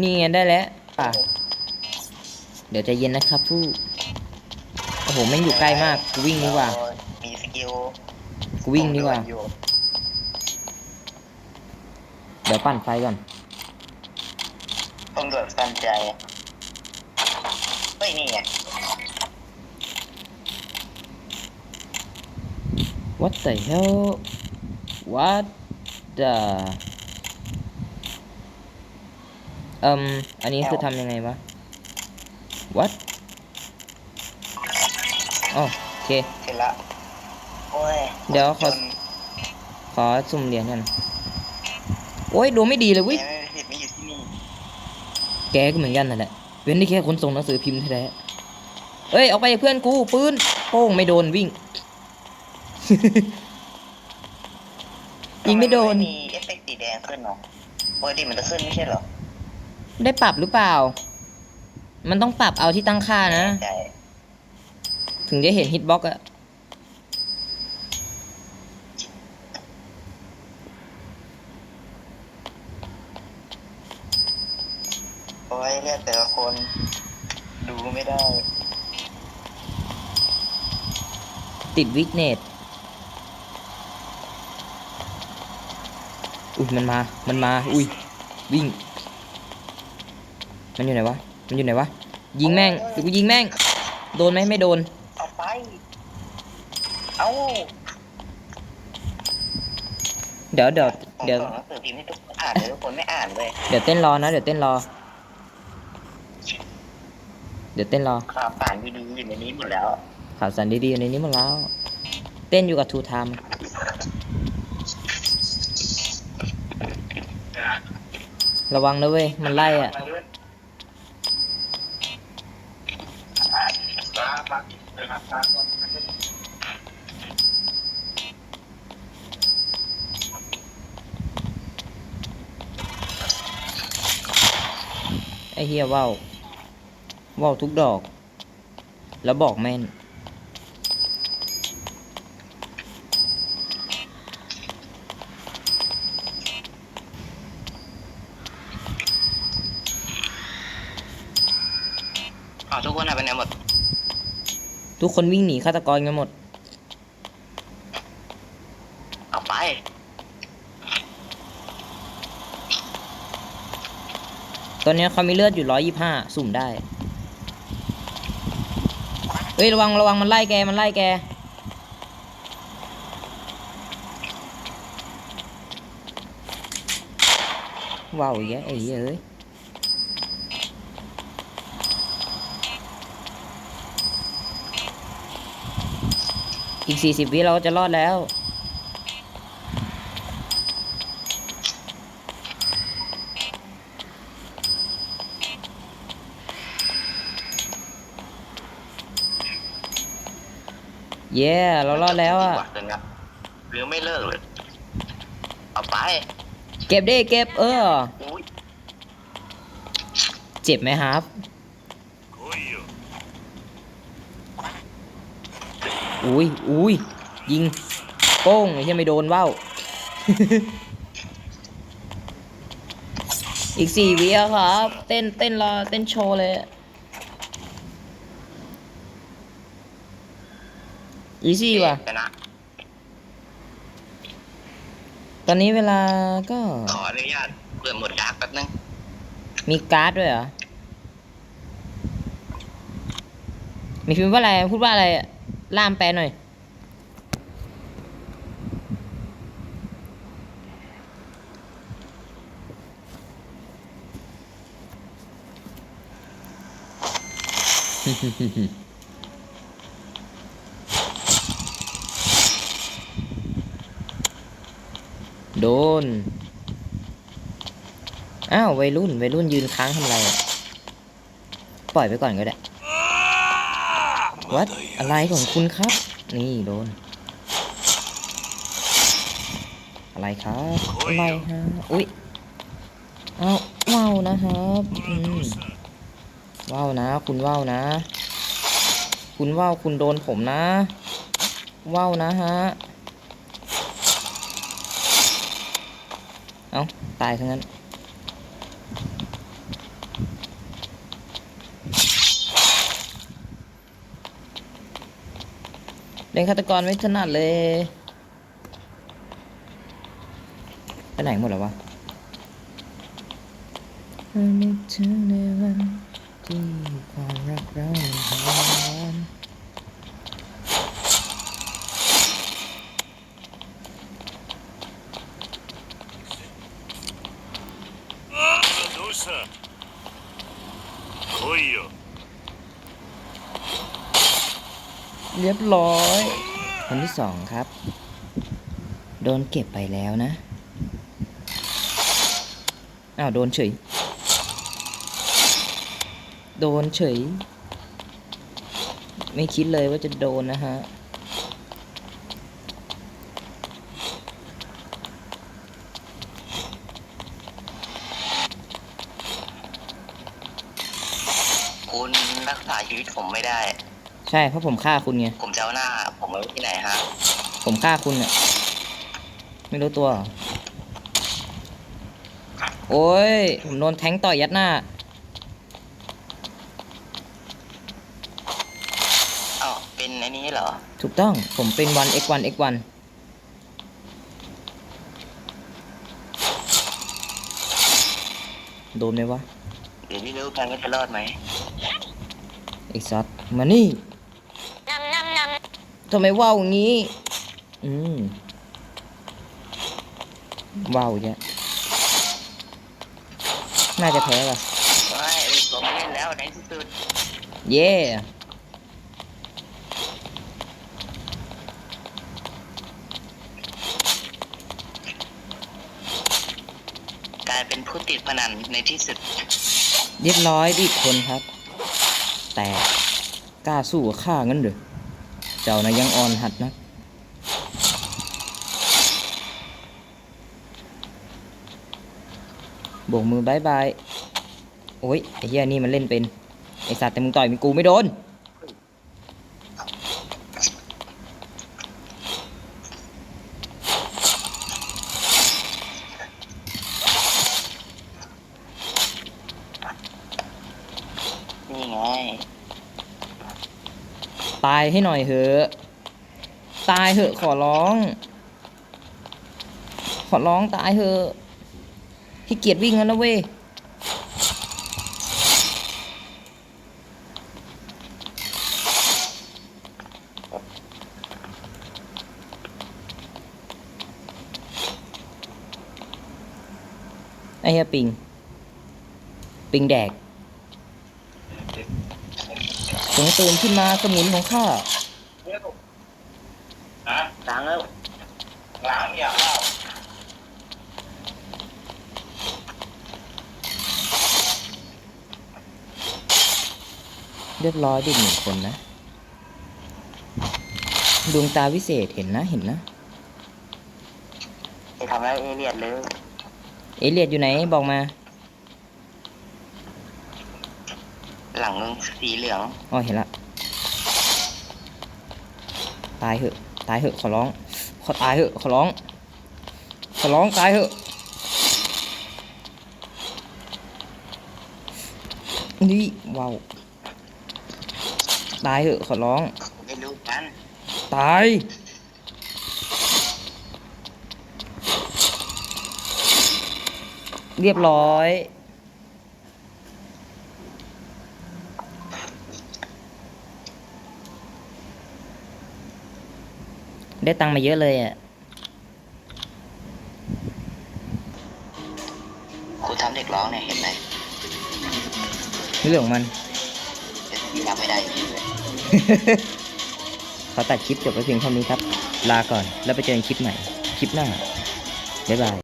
นี่ไงได้แล้วป่ะเดี๋ยวใจเย็นนะครับผู้โอ้โหแม่งอยู่ใกล้มากกูวิ่งดีกว่า มีสกิลกูวิ่งดีกว่า อยู่เดี๋ยวปั่นไฟก่อน ต้องด่วนสันใจเฮ้ยนี่ไง What the hell What the เอ่มอันนี้คือทำยังไงวะ What อ๋อโอเคเสร็จละโอ้ยเดี๋ยวขอจนขอสุ่มเหรียญกันโอ้ยดูไม่ดีเลยเวิแกไม่ผิดไม่อยู่ที่นี่แกก็เหมือนกันนั่นแหละเว้นได้แค่คนส่งหนังสือพิมพ์แท้ๆเอ้ย เอาไปเพื่อนกูปืนโป้งไม่โดนวิ่งยิงไม่โดนทำมีเอฟเฟกต์สีแดงขึ้นเนาะปกติมันจะขึ้นไม่ใช่เหรอ ได้ปรับหรือเปล่า มันต้องปรับเอาที่ตั้งค่านะ ใช่ถึงจะเห็นฮิตบ็อกอะโอ้ยเรียกแต่ละคน ดูไม่ได้ ติดวิกเนตอุ้ยมันมา มันมา อุ้ย วิ่ง มันอยู่ไหนวะ มันอยู่ไหนวะ ยิงแม่งเดี๋ยวกูยิงแม่ง โดนไหมไม่โดน เอาไป เอาเดี๋ยวเดี๋ยวผมเดี๋ยวส่งหนังสือพิมพ์ให้ทุกคนอ่านเลยทุกคนไม่อ่านเลยเดี๋ยวเต้นรอนะ เดี๋ยวเต้นรอ เดี๋ยวเต้นรอ ข่าวสารดีๆอยู่ในนี้หมดแล้วข่าวสารดีๆอยู่ในนี้หมดแล้ว เต้นอยู่กับทูไทม์ระวังนะเว้ย มันไล่อะ ไอเฮียว่าวว่าวทุกดอก แล้วบอกแม่นอ๋อทุกคนหายไปไหนหมด ทุกคนวิ่งหนีฆาตกรกันหมด เอาไป ตอนนี้เขามีเลือดอยู่ร้อยยี่ห้าสุ่มได้ เฮ้ย ระวังระวังมันไล่แก มันไล่แก ว้าวอีกแล้วไอ้เหี้ยเอ้ย อีกสี่สิบวิเราก็จะรอดแล้ว เย้ เรารอดแล้วอะจังหวเลยนะหรือไม่เลิกเลย เอาไป เก็บดิเก็บเออ อุ้ยเจ็บไหมครับ อุ้ยอุ้ยยิงโป้งไอ้ที่ไม่โดนว่าวอีกสี่วิอะครับ เต้นเต้นรอเต้นโชว์เลย อีซี่ว่ะ ชนะ ตอนนี้เวลาก็ ขออนุญาตเปิดหมดดาร์กแป๊บนึง มีการ์ดด้วยเหรอ มีพิมพ์ว่าอะไร พูดว่าอะไรอะ ล่ามแปลหน่อย โดน อ้าววัยรุ่นวัยรุ่นยืนค้างทำไร ปล่อยไปก่อนก็ได้ วัดอะไรของคุณครับ นี่โดน อะไรครับ อะไรฮะ อุ๊ยเอาว้าวนะครับอืมว้าวนะ คุณว้าวนะ คุณว้าวคุณโดนผมนะ ว้าวนะฮะ เอาตายทั้งนั้น ล่นฆาตกรไม่ถนัดเลยไปไหนหมดแล้ววะ รียบร้อย คนที่สองครับ โดนเก็บไปแล้วนะ อ้าวโดนเฉย โดนเฉย ไม่คิดเลยว่าจะโดนนะฮะ คุณรักษาชีวิตผมไม่ได้ ใช่เพราะผมฆ่าคุณไงผมจะเอาหน้า ผมไว้ที่ไหนฮะผมฆ่าคุณเนี่ยไม่รู้ตัวเหรอโอ้ยผมโดนแทงต่อยยัดหน้า อ้าวเป็นไอ้นี้เหรอ ถูกต้องผมเป็น1 x 1 x 1โดนไหมวะ เดี๋ยวนี้รู้กันว่าจะรอดไหมไอ้ซัดมานี่ ทำไมว่าวอย่างนี้ อืมว่าวเนี่ยน่าจะแพ้ป่ะไม่ผมไม่เล่นแล้วในที่สุดเย่กลายเป็นผู้ติดพนันในที่สุด เรียบร้อยอีกคนครับ แต่กล้าสู้กับข้างั้นเหรอเจ้านะยังอ่อนหัดนะโบกมือบายบาย โอ้ยไอ้เหี้ยนี่มันเล่นเป็น ไอ้สัตว์แต่มึงต่อยมึงกูไม่โดนไง ตายให้หน่อยเถอะ ตายเถอะขอร้อง ขอร้องตายเถอะขี้เกียจวิ่งแล้วนะเว้ยไอ้เหี้ยปิง ปิงแดก จงตื่นขึ้นมาสมุนของข้าล้างแล้วล้างอย่างแล้วเรียบร้อยดิหนึ่งคนนะ ดวงตาวิเศษเห็นนะเห็นนะไปทำให้เอเลียดเลย เอเลียดอยู่ไหนบอกมา หลังสีเหลืองอ๋อเห็นละ ตายเหอะ ตายเหอะ ขอร้อง ขอตายเหอะ ขอร้อง ขอร้องตายเหอะนี่ว้าวตายเหอะ ขอร้อง ไม่รู้กันตาย เรียบร้อย ได้ตังค์มาเยอะเลยอะครูทำเด็กร้องเนี่ยเห็นไหมเรื่องของมันแต่ที่รับไม่ได้จริงเลย ขอตัดคลิปจบไปเพียงเท่านี้ครับ ลาก่อนแล้วไปเจอกันคลิปใหม่ คลิปหน้า บ๊ายบาย